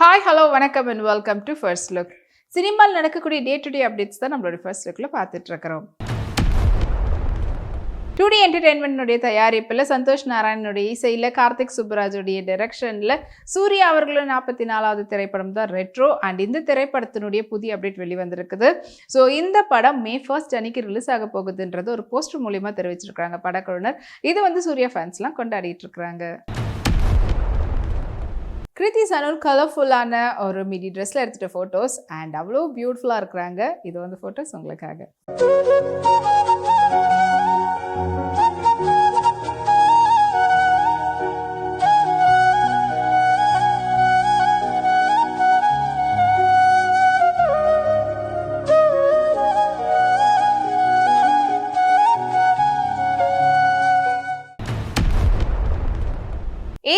Hi hello வணக்கம் and welcome to first look சினிமாவில் நடக்கக்கூடிய டே டு டே அப்டேட்ஸ் தான் நம்மளோட ஃபர்ஸ்ட் லுக்கில் பார்த்துட்டு இருக்கிறோம் என்டர்டெயின்மெண்ட்னுடைய தயாரிப்பில் சந்தோஷ் நாராயணனுடைய இசையில் கார்த்திக் சுப்புராஜுடைய டைரக்ஷனில் சூர்யா அவர்களும் நாற்பத்தி நாலாவது திரைப்படம் தான் ரெட்ரோ அண்ட் இந்த திரைப்படத்தினுடைய புதிய அப்டேட் வெளிவந்திருக்குது. ஸோ இந்த படம் மே ஃபர்ஸ்ட் அன்னைக்கு ரிலீஸ் ஆக போகுதுன்றது ஒரு போஸ்டர் மூலியமாக தெரிவிச்சிருக்கிறாங்க படக்குழுனர் இது வந்து சூர்யா ஃபேன்ஸ்லாம் கொண்டாடிட்டு இருக்கிறாங்க கிருத்தி சனுல் கலர்ஃபுல்லான ஒரு மிடி ட்ரெஸ்ஸில் எடுத்துகிட்ட ஃபோட்டோஸ் அண்ட் அவ்வளோ பியூட்டிஃபுல்லாக இருக்கிறாங்க. இது வந்து ஃபோட்டோஸ் உங்களுக்காக.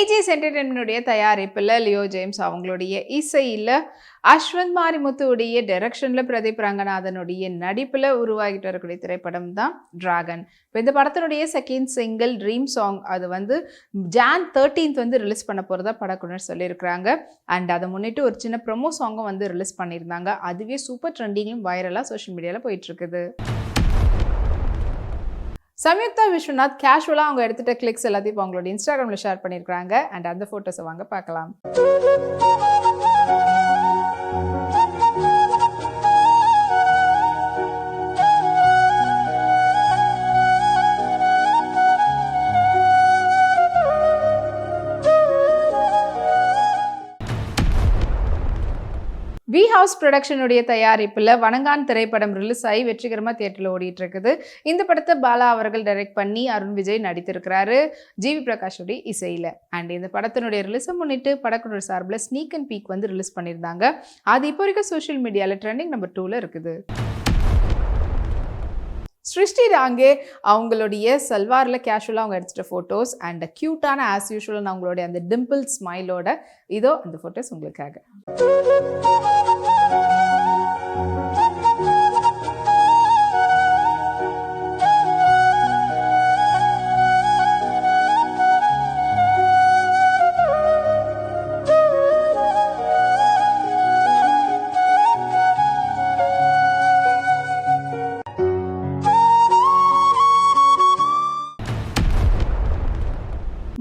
ஏஜிஎஸ் என்டர்டெயின்மெண்ட்டுடைய தயாரிப்பில் லியோ ஜேம்ஸ் அவங்களுடைய இசையில் அஸ்வந்த் மாரிமுத்துவுடைய டைரக்ஷனில் பிரதீப் ரங்கநாதனுடைய நடிப்பில் உருவாகிட்டு வரக்கூடிய திரைப்படம் தான் டிராகன் இப்போ இந்த படத்தினுடைய செகண்ட் சிங்கிள் ட்ரீம் சாங் அது வந்து ஜான் தேர்ட்டீன்த் வந்து ரிலீஸ் பண்ண போகிறதா படக்குனர் சொல்லியிருக்கிறாங்க. அண்ட் அதை முன்னிட்டு ஒரு சின்ன ப்ரொமோ சாங்கும் வந்து ரிலீஸ் பண்ணியிருந்தாங்க. அதுவே சூப்பர் ட்ரெண்டிங்கும் வைரலாக சோஷியல் மீடியாவில் போயிட்டுருக்குது சம்யுக்தா விஸ்வநாத் கேஷுவலாக அவங்க எடுத்துகிட்ட கிளிக்ஸ் எல்லாத்தையும் இப்போ அவங்களோட இன்ஸ்டாகிராமில் ஷேர் பண்ணியிருக்கிறாங்க. அண்ட் அந்த ஃபோட்டோஸை வாங்க பார்க்கலாம். ஹவுஸ் ப்ரொடக்ஷனுடைய தயாரிப்பில் வணங்கான் திரைப்படம் ரிலீஸ் ஆகி வெற்றிகரமாக தியேட்டரில் ஓடிட்டு இருக்குது இந்த படத்தை பாலா அவர்கள் டைரக்ட் பண்ணி அருண் விஜய் நடித்திருக்கிறாரு. ஜிவி பிரகாஷுடைய இசையில். அண்ட் இந்த படத்தினுடைய ரிலீஸை முன்னிட்டு படக்குழு சார்பில் ஸ்னீக் அண்ட் பீக் வந்து ரிலீஸ் பண்ணியிருந்தாங்க. அது இப்போ வரைக்கும் சோஷியல் மீடியாவில் ட்ரெண்டிங் நம்பர் டூவில் இருக்குது. ஸ்ருஷ்டி ராங்கே அவங்களுடைய சல்வாரில் கேஷுவலாக அவங்க எடுத்துகிட்ட ஃபோட்டோஸ் அண்ட் க்யூட்டான ஆஸ் யூஷுவல் அவங்களுடைய அந்த டிம்பிள் ஸ்மைலோட இதோ அந்த ஃபோட்டோஸ் உங்களுக்காக.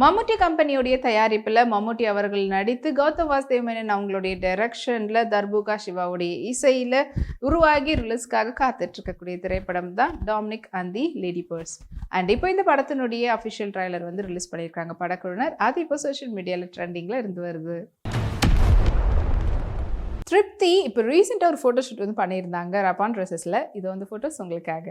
மம்முட்டி கம்பெனியுடைய தயாரிப்பில் மம்முட்டி அவர்கள் நடித்து கௌதம் வாசுதேவ் மேனன் அவங்களுடைய டைரக்ஷனில் தர்புகா சிவாவுடைய இசையில் உருவாகி ரிலீஸ்க்காக காத்துட்ருக்கக்கூடிய திரைப்படம் தான் Dominic and the lady purse and இப்போ இந்த படத்தினுடைய அஃபிஷியல் ட்ரைலர் வந்து ரிலீஸ் பண்ணியிருக்காங்க படக்குழுனர் அது இப்போ சோஷியல் மீடியாவில் ட்ரெண்டிங்கில் இருந்து வருது. திருப்தி இப்போ ரீசெண்டாக ஒரு ஃபோட்டோ ஷூட் வந்து பண்ணியிருந்தாங்க ரப்பான் ட்ரெஸ்ஸஸில் இது வந்து ஃபோட்டோஸ் உங்களுக்காக.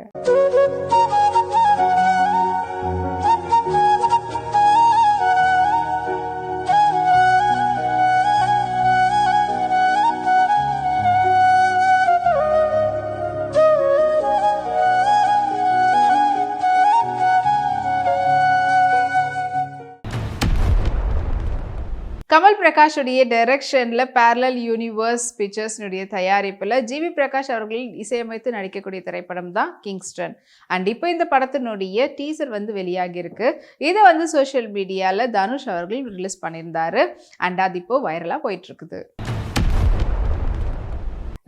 கமல் பிரகாஷுடைய டைரக்ஷனில் பேரலல் யூனிவர்ஸ் பிக்சர்ஸ்னுடைய தயாரிப்பில் ஜிவி பிரகாஷ் அவர்கள் இசையமைத்து நடிக்கக்கூடிய திரைப்படம் தான் கிங்ஸ்டன் அண்ட் இப்போ இந்த படத்தினுடைய டீசர் வந்து வெளியாகியிருக்கு. இதை வந்து சோஷியல் மீடியாவில் தனுஷ் அவர்கள் ரிலீஸ் பண்ணியிருந்தாரு. அண்ட் அது இப்போ வைரலாக போயிட்டுருக்குது.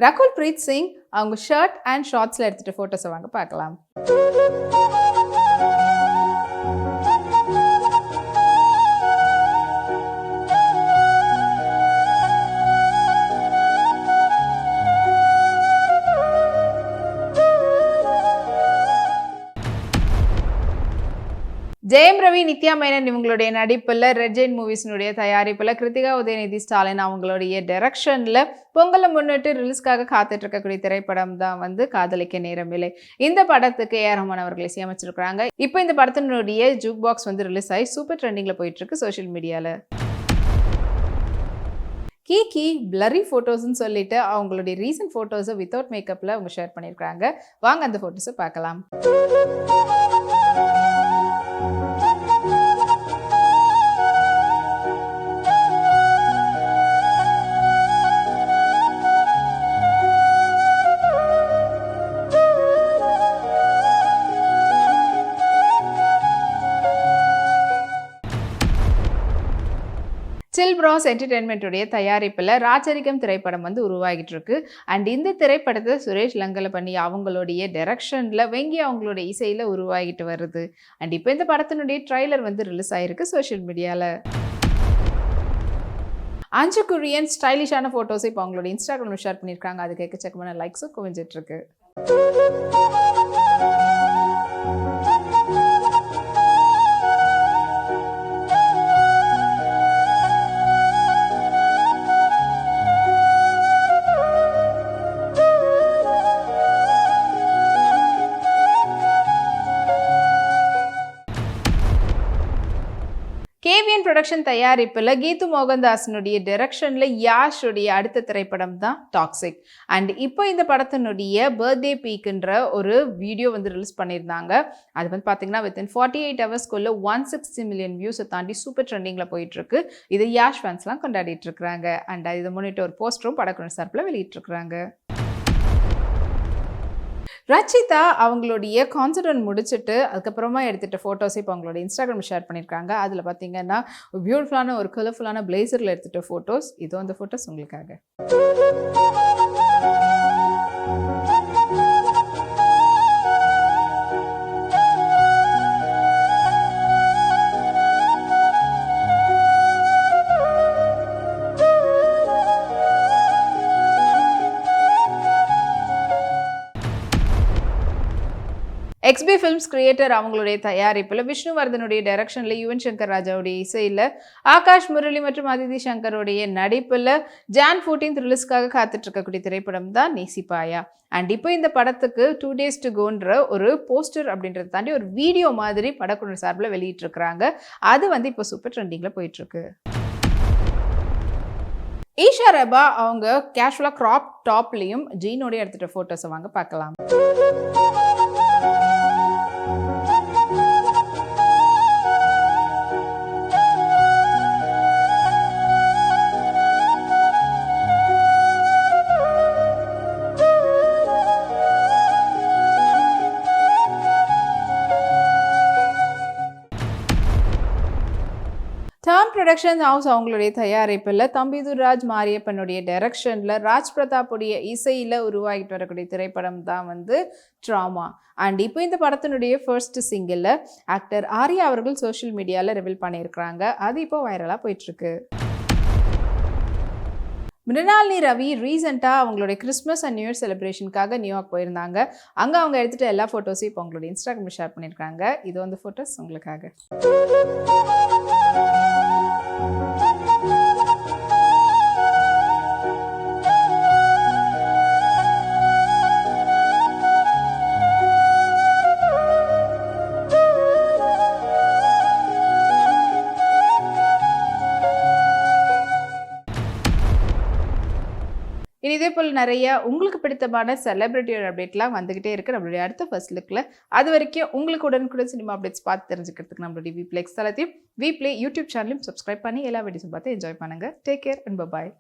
ரகுல் பிரீத் சிங் அவங்க ஷர்ட் அண்ட் ஷார்ட்ஸில் எடுத்துகிட்டு ஃபோட்டோஸை வாங்க பார்க்கலாம். ஜெயம் ரவி நித்யா மேனன் இவங்களுடைய நடிப்பில் ரெட் மூவிஸினுடைய தயாரிப்பில் கிருத்திகா உதயநிதி ஸ்டாலின் அவங்களுடைய டைரக்ஷனில் பொங்கலை முன்னிட்டு ரிலீஸ்க்காக காத்துட்டு இருக்கக்கூடிய திரைப்படம் தான் வந்து காதலிக்க நேரமில்லை இந்த படத்துக்கு ஏ ரஹ்மான் அவர்கள் இசையமைச்சிருக்கிறாங்க. இப்போ இந்த படத்தினுடைய ஜூக் பாக்ஸ் வந்து ரிலீஸ் ஆகி சூப்பர் ட்ரெண்டிங்கில் போயிட்டு இருக்கு சோஷியல் மீடியாவில் கீகி பிளரி ஃபோட்டோஸ்னு சொல்லிட்டு அவங்களுடைய ரீசன்ட் ஃபோட்டோஸை வித்தவுட் மேக்கப்பில் அவங்க ஷேர் பண்ணியிருக்காங்க வாங்க அந்த ஃபோட்டோஸை பார்க்கலாம். சில் என்டர்டெயின்மெண்ட்டுடைய தயாரிப்பில் ராஜரிகம் திரைப்படம் வந்து உருவாகிட்டு இருக்கு. அண்ட் இந்த திரைப்படத்தை சுரேஷ் லங்கலப்பண்ணி அவங்களுடைய டெரெக்ஷனில் வெங்கி அவங்களுடைய இசையில் உருவாகிட்டு வருது. அண்ட் இப்போ இந்த படத்தினுடைய ட்ரைலர் வந்து ரிலீஸ் ஆகிருக்கு சோஷியல் மீடியாவில் அஞ்சு குரியன் ஸ்டைலிஷான ஃபோட்டோஸை இப்போ அவங்களோட இன்ஸ்டாகிராமில் ஷேர் பண்ணியிருக்காங்க. அதுக்கு எக்கச்சக்கமான லைக்ஸும் குவிஞ்சிட்டு ப்ரொடக்ஷன் தயாரிப்பில் கீது மோகன்தாஸினுடைய டைரக்ஷனில் யாஷுடைய அடுத்த திரைப்படம் தான் டாக்ஸிக் அண்ட் இப்போ இந்த படத்தினுடைய பர்த்டே பீக்குன்ற ஒரு வீடியோ வந்து ரிலீஸ் பண்ணியிருந்தாங்க. அது வந்து பார்த்தீங்கன்னா வித்தின் ஃபார்ட்டி எயிட் ஹவர்ஸ்க்குள்ளே ஒன் சிக்ஸ்டி மில்லியன் வியூஸை தாண்டி சூப்பர் ட்ரெண்டிங்கில் போயிட்டுருக்கு. இது யாஷ் ஃபேன்ஸ்லாம் கொண்டாடிட்டு இருக்கிறாங்க அண்ட் இதை முன்னிட்டு ஒரு போஸ்டரும் படக்குழு சார்பில் வெளியிட்டிருக்கிறாங்க. ரச்சிதா அவங்களுடைய கான்சர்ட் முடிச்சுட்டு அதுக்கப்புறமா எடுத்துகிட்ட ஃபோட்டோஸ் இப்போ அவங்களோட இன்ஸ்டாகிராம் ஷேர் பண்ணியிருக்காங்க அதில் பார்த்தீங்கன்னா பியூட்டிஃபுல்லான ஒரு கலர்ஃபுல்லான பிளேசரில் எடுத்துகிட்ட ஃபோட்டோஸ் இதோ அந்த ஃபோட்டோஸ் உங்களுக்காக. எக்ஸ்பி ஃபிலிம்ஸ் கிரியேட்டர் அவங்களுடைய தயாரிப்பில் விஷ்ணுவர்தனுடைய டைரக்ஷனில் யுவன் சங்கர் ராஜாவுடைய இசையில் ஆகாஷ் முரளி மற்றும் அதிதி சங்கருடைய நடிப்பில் ஜான் ஃபோர்டீன் ரிலீஸ்க்காக காத்துட்டு இருக்கக்கூடிய திரைப்படம் தான் நேசிப்பாயா? அண்ட் இப்போ இந்த படத்துக்கு டூ டேஸ் டு கோன்ற ஒரு போஸ்டர் அப்படின்றத தாண்டி ஒரு வீடியோ மாதிரி படக்குழு சார்பில் வெளியிட்டிருக்கிறாங்க. அது வந்து இப்போ சூப்பர் ட்ரெண்டிங்கில் போயிட்டுருக்கு. ஈஷா ரபா அவங்க கேஷுவலாக க்ராப் டாப்லேயும் ஜீனோடய எடுத்துகிட்ட ஃபோட்டோஸை வாங்க பார்க்கலாம். ப்ரொடக்ஷன் ஹவுஸ் அவங்களுடைய தயாரிப்பில் தம்பிதுராஜ் மாரியப்பனுடைய டைரக்ஷனில் ராஜ் பிரதாப்புடைய இசையில் உருவாகிட்டு வரக்கூடிய திரைப்படம் தான் வந்து ட்ராமா அண்ட் இப்போ இந்த படத்தினுடைய ஃபர்ஸ்ட் சிங்கிளில் ஆக்டர் ஆர்யா அவர்கள் சோஷியல் மீடியாவில் ரிவீல் பண்ணியிருக்கிறாங்க. அது இப்போ வைரலாக போயிட்டுருக்கு. மிருனாலினி ரவி ரீசெண்டாக அவங்களுடைய கிறிஸ்மஸ் அண்ட் நியூ இயர் செலிப்ரேஷனுக்காக நியூயார்க் போயிருந்தாங்க. அங்கே அவங்க எடுத்துகிட்ட எல்லா ஃபோட்டோஸையும் இப்போ அவங்களுடைய இன்ஸ்டாகிராமில் ஷேர் பண்ணியிருக்காங்க. இது வந்து ஃபோட்டோஸ் உங்களுக்காக. இனி இதே போல் நிறைய உங்களுக்கு பிடித்தமான செலிபிரிட்டியோட அப்டேட்லாம் வந்துகிட்டே இருக்கு. நம்மளுடைய அடுத்த ஃபர்ஸ்ட் லுக்கில் அது வரைக்கும் உங்களுக்கு உடனுக்குடன் சினிமா அப்டேட்ஸ் பார்த்து தெரிஞ்சுக்கிறதுக்கு நம்மளுடைய வி பிளெக்ஸ் தளத்தையும் வி யூடியூப் சேனலையும் சப்ஸ்கிரைப் பண்ணி எல்லா வீடியோஸும் பார்த்து என்ஜாய் பண்ணுங்க. Take care and bye